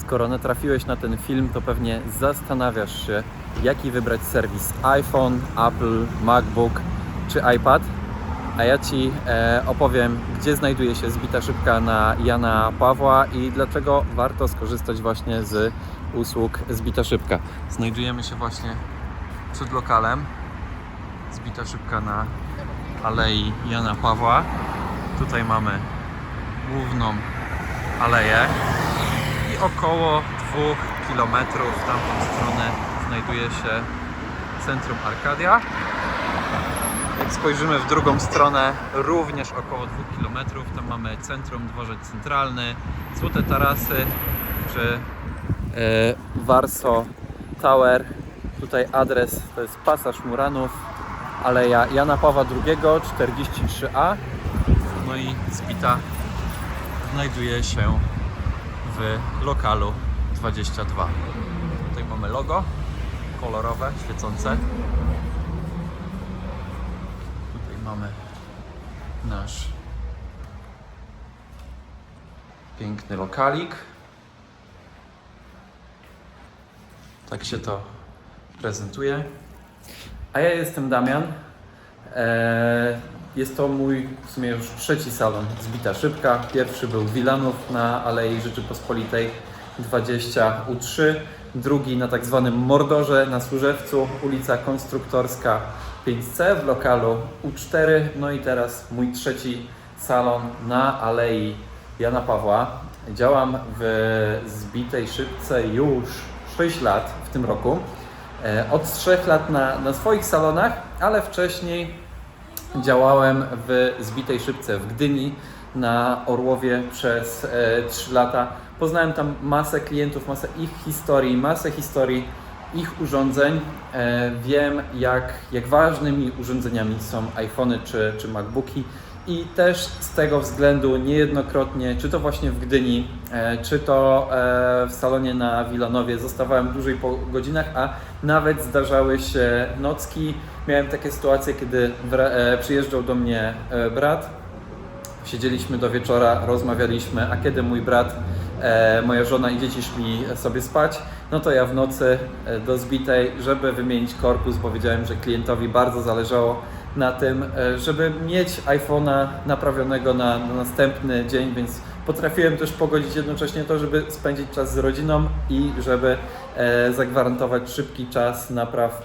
Skoro natrafiłeś na ten film, to pewnie zastanawiasz się, jaki wybrać serwis iPhone, Apple, MacBook czy iPad. A ja Ci e, opowiem, gdzie znajduje się zbita szybka na Jana Pawła i dlaczego warto skorzystać właśnie z usług zbita szybka. Znajdujemy się właśnie przed lokalem zbita szybka na Alei Jana Pawła. Tutaj mamy główną aleję około 2 km w tamtą stronę znajduje się centrum Arkadia. Jak spojrzymy w drugą stronę, również około 2 km, tam mamy centrum, dworzec centralny, Złote Tarasy czy e, Warso Tower. Tutaj adres to jest Pasaż Muranów, Aleja Jana Pawła II, 43A. No i zbita znajduje się w lokalu 22. Tutaj mamy logo kolorowe, świecące. Tutaj mamy nasz piękny lokalik. Tak się to prezentuje. A ja jestem Damian. Eee, Jest to mój w sumie już trzeci salon Zbita Szybka. Pierwszy był Wilanów na Alei Rzeczypospolitej 20 U3. Drugi na tak zwanym Mordorze na Służewcu, ulica Konstruktorska 5C w lokalu U4. No i teraz mój trzeci salon na Alei Jana Pawła. Działam w Zbitej Szybce już 6 lat w tym roku. E, Od 3 lat na, na swoich salonach, ale wcześniej działałem w Zbitej Szybce w Gdyni na Orłowie przez e, 3 lata. Poznałem tam masę klientów, masę ich historii, masę historii ich urządzeń. E, wiem, jak, jak ważnymi urządzeniami są iPhony czy, czy MacBooki. I też z tego względu niejednokrotnie, czy to właśnie w Gdyni, e, czy to e, w salonie na Wilanowie, zostawałem dłużej po godzinach, a nawet zdarzały się nocki. Miałem takie sytuacje, kiedy e, przyjeżdżał do mnie brat, siedzieliśmy do wieczora, rozmawialiśmy, a kiedy mój brat, moja żona i dzieci szli sobie spać, no to ja w nocy do zbitej, żeby wymienić korpus, bo wiedziałem, że klientowi bardzo zależało na tym, e, żeby mieć iPhone'a naprawionego na, na następny dzień, więc potrafiłem też pogodzić jednocześnie to, żeby spędzić czas z rodziną i żeby e, zagwarantować szybki czas napraw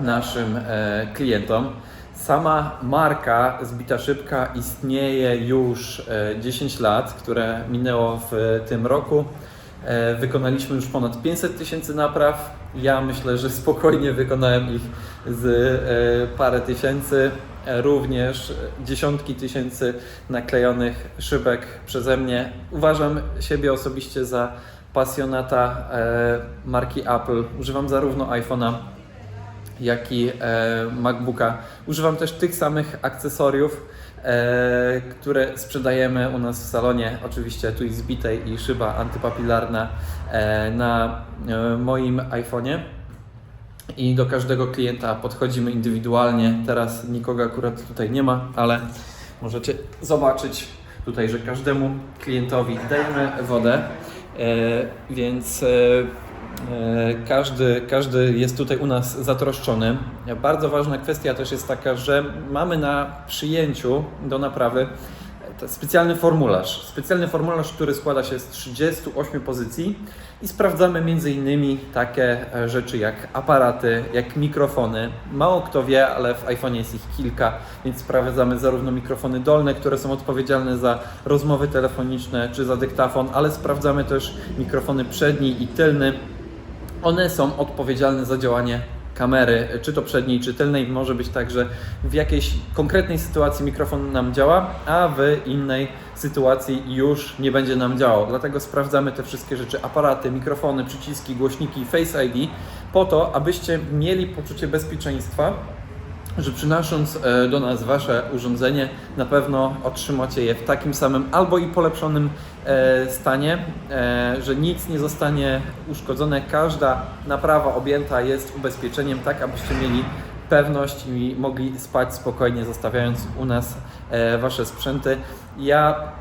naszym e, klientom. Sama marka Zbita Szybka istnieje już e, 10 lat, które minęło w tym roku. E, Wykonaliśmy już ponad 500 tysięcy napraw. Ja myślę, że spokojnie wykonałem ich z e, parę tysięcy. E, Również dziesiątki tysięcy naklejonych szybek przeze mnie. Uważam siebie osobiście za pasjonata marki Apple. Używam zarówno iPhone'a, jak i e, MacBooka. Używam też tych samych akcesoriów, e, które sprzedajemy u nas w salonie. Oczywiście tu jest zbitej i szyba antypapilarna e, na moim iPhone'ie. I do każdego klienta podchodzimy indywidualnie. Teraz nikogo akurat tutaj nie ma, ale możecie zobaczyć tutaj, że każdemu klientowi dajemy wodę, więc Każdy, każdy jest tutaj u nas zatroszczony. Bardzo ważna kwestia też jest taka, że mamy na przyjęciu do naprawy e, specjalny formularz. Specjalny formularz, który składa się z 38 pozycji i sprawdzamy między innymi takie e, rzeczy jak aparaty, jak mikrofony. Mało kto wie, ale w iPhone jest ich kilka, więc sprawdzamy zarówno mikrofony dolne, które są odpowiedzialne za rozmowy telefoniczne czy za dyktafon, ale sprawdzamy też mikrofony przedni i tylny. One są odpowiedzialne za działanie kamery, czy to przedniej, czy tylnej. Może być tak, że w jakiejś konkretnej sytuacji mikrofon nam działa, a w innej sytuacji już nie będzie nam działał. Dlatego sprawdzamy te wszystkie rzeczy: aparaty, mikrofony, przyciski, głośniki, Face ID, po to, abyście mieli poczucie bezpieczeństwa że przynosząc e, do nas Wasze urządzenie, na pewno otrzymacie je w takim samym albo i polepszonym e, stanie, e, że nic nie zostanie uszkodzone. Każda naprawa objęta jest ubezpieczeniem, tak abyście mieli pewność i mogli spać spokojnie, zostawiając u nas Wasze sprzęty. Ja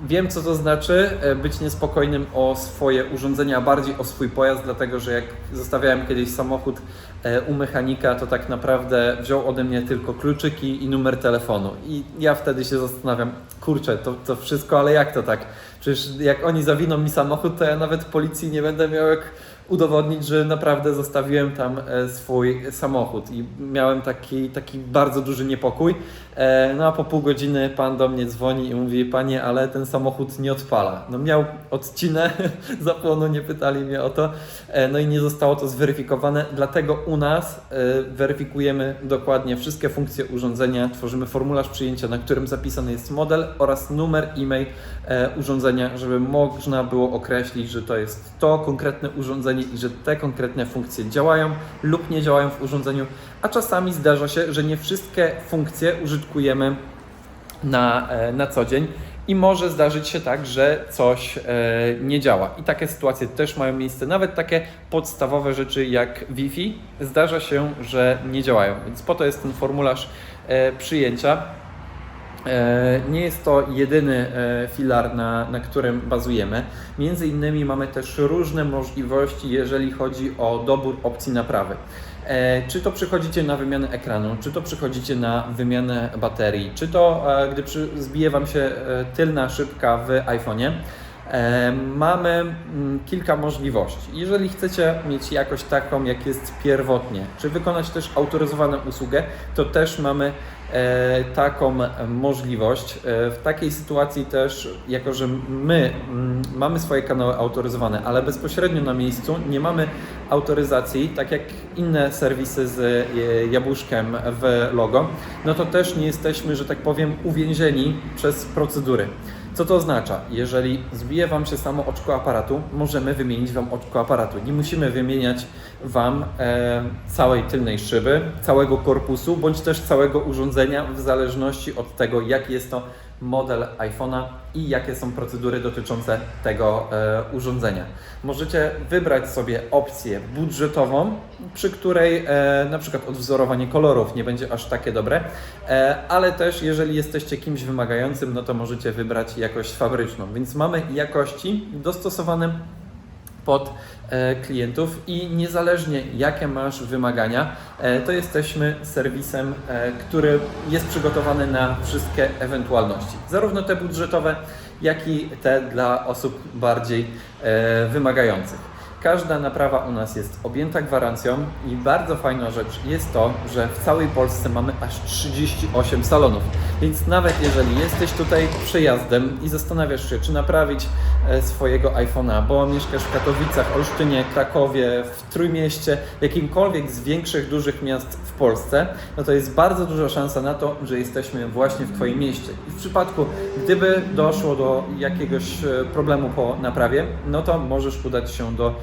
Wiem, co to znaczy e, być niespokojnym o swoje urządzenia, a bardziej o swój pojazd, dlatego że jak zostawiałem kiedyś samochód e, u mechanika, to tak naprawdę wziął ode mnie tylko kluczyki i numer telefonu. I ja wtedy się zastanawiam, kurczę, to, to wszystko, ale jak to tak? Przecież jak oni zawiną mi samochód, to ja nawet policji nie będę miał jak udowodnić, że naprawdę zostawiłem tam e, swój samochód i miałem taki, taki bardzo duży niepokój. E, No a po pół godziny pan do mnie dzwoni i mówi, panie, ale ten samochód nie odpala. No miał odcinę zapłonu, nie pytali mnie o to, E, no i nie zostało to zweryfikowane, dlatego u nas weryfikujemy dokładnie wszystkie funkcje urządzenia, tworzymy formularz przyjęcia, na którym zapisany jest model oraz numer e-mail urządzenia, żeby można było określić, że to jest to konkretne urządzenie i że te konkretne funkcje działają lub nie działają w urządzeniu, a czasami zdarza się, że nie wszystkie funkcje użytkujemy na, e, na co dzień i może zdarzyć się tak, że coś e, nie działa. I takie sytuacje też mają miejsce, nawet takie podstawowe rzeczy jak Wi-Fi zdarza się, że nie działają. Więc po to jest ten formularz e, przyjęcia. E, Nie jest to jedyny e, filar, na, na którym bazujemy. Między innymi mamy też różne możliwości, jeżeli chodzi o dobór opcji naprawy. E, Czy to przychodzicie na wymianę ekranu, czy to przychodzicie na wymianę baterii, czy to gdy przy, zbije Wam się tylna szybka w iPhone'ie, Mamy mm, kilka możliwości. Jeżeli chcecie mieć jakość taką, jak jest pierwotnie, czy wykonać też autoryzowaną usługę, to też mamy e, taką możliwość. E, W takiej sytuacji też, jako że my mm, mamy swoje kanały autoryzowane, ale bezpośrednio na miejscu nie mamy autoryzacji, tak jak inne serwisy z e, jabłuszkiem w logo, no to też nie jesteśmy, że tak powiem, uwięzieni przez procedury. Co to oznacza? Jeżeli zbije Wam się samo oczko aparatu, możemy wymienić Wam oczko aparatu. Nie musimy wymieniać Wam e, całej tylnej szyby, całego korpusu, bądź też całego urządzenia, w zależności od tego, jaki jest to model iPhone'a i jakie są procedury dotyczące tego e, urządzenia. Możecie wybrać sobie opcję budżetową, przy której e, na przykład odwzorowanie kolorów nie będzie aż takie dobre, e, ale też jeżeli jesteście kimś wymagającym, no to możecie wybrać jakość fabryczną. Więc mamy jakości dostosowane pod klientów i niezależnie jakie masz wymagania, e, to jesteśmy serwisem, e, który jest przygotowany na wszystkie ewentualności, zarówno te budżetowe, jak i te dla osób bardziej e, wymagających. Każda naprawa u nas jest objęta gwarancją i bardzo fajna rzecz jest to, że w całej Polsce mamy aż 38 salonów. Więc nawet jeżeli jesteś tutaj przejazdem i zastanawiasz się, czy naprawić e, swojego iPhone'a, bo mieszkasz w Katowicach, Olsztynie, Krakowie, w Trójmieście, jakimkolwiek z większych, dużych miast w Polsce, no to jest bardzo duża szansa na to, że jesteśmy właśnie w Twoim mieście. I w przypadku, gdyby doszło do jakiegoś e, problemu po naprawie, no to możesz udać się do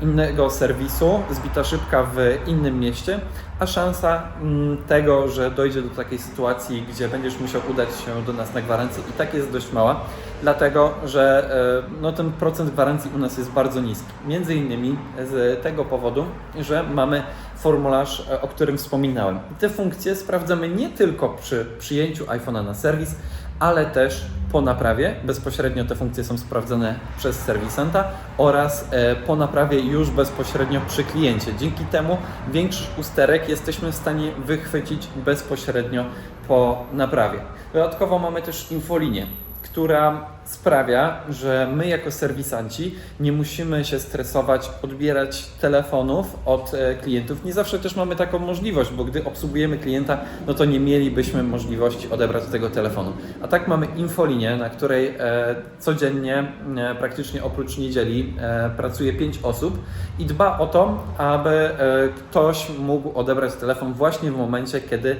innego serwisu, zbita szybka w innym mieście, a szansa mm, tego, że dojdzie do takiej sytuacji, gdzie będziesz musiał udać się do nas na gwarancję i tak jest dość mała, dlatego że e, no, ten procent gwarancji u nas jest bardzo niski. Między innymi z tego powodu, że mamy formularz, e, o którym wspominałem. Te funkcje sprawdzamy nie tylko przy przyjęciu iPhone'a na serwis, ale też po naprawie. Bezpośrednio te funkcje są sprawdzone przez serwisanta oraz e, po naprawie już bezpośrednio przy kliencie. Dzięki temu większość usterek jesteśmy w stanie wychwycić bezpośrednio po naprawie. Dodatkowo mamy też infolinię, która sprawia, że my jako serwisanci nie musimy się stresować, odbierać telefonów od e, klientów. Nie zawsze też mamy taką możliwość, bo gdy obsługujemy klienta, no to nie mielibyśmy możliwości odebrać tego telefonu. A tak mamy infolinię, na której e, codziennie, e, praktycznie oprócz niedzieli, pracuje 5 osób i dba o to, aby ktoś mógł odebrać telefon właśnie w momencie, kiedy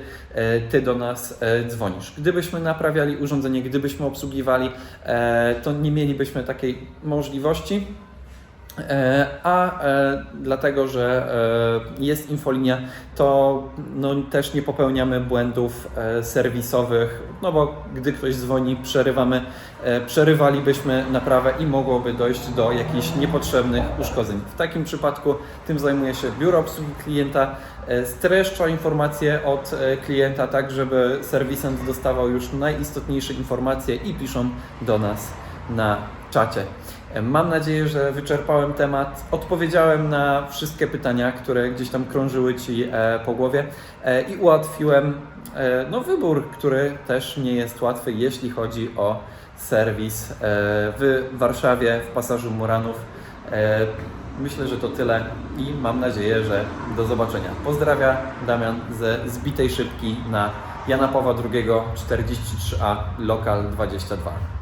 Ty do nas dzwonisz. Gdybyśmy naprawiali urządzenie, gdybyśmy obsługiwali, to nie mielibyśmy takiej możliwości. E, A e, dlatego, że e, jest infolinia, to no, też nie popełniamy błędów serwisowych, no bo gdy ktoś dzwoni, przerywamy, przerywalibyśmy naprawę i mogłoby dojść do jakichś niepotrzebnych uszkodzeń. W takim przypadku tym zajmuje się biuro obsługi klienta, streszcza informacje od klienta, tak żeby serwisant dostawał już najistotniejsze informacje i piszą do nas na czacie. Mam nadzieję, że wyczerpałem temat, odpowiedziałem na wszystkie pytania, które gdzieś tam krążyły Ci e, po głowie e, i ułatwiłem e, no, wybór, który też nie jest łatwy, jeśli chodzi o serwis w Warszawie, w pasażu Muranów. Myślę, że to tyle i mam nadzieję, że do zobaczenia. Pozdrawia Damian ze Zbitej Szybki na Jana Pawła II 43A Lokal 22.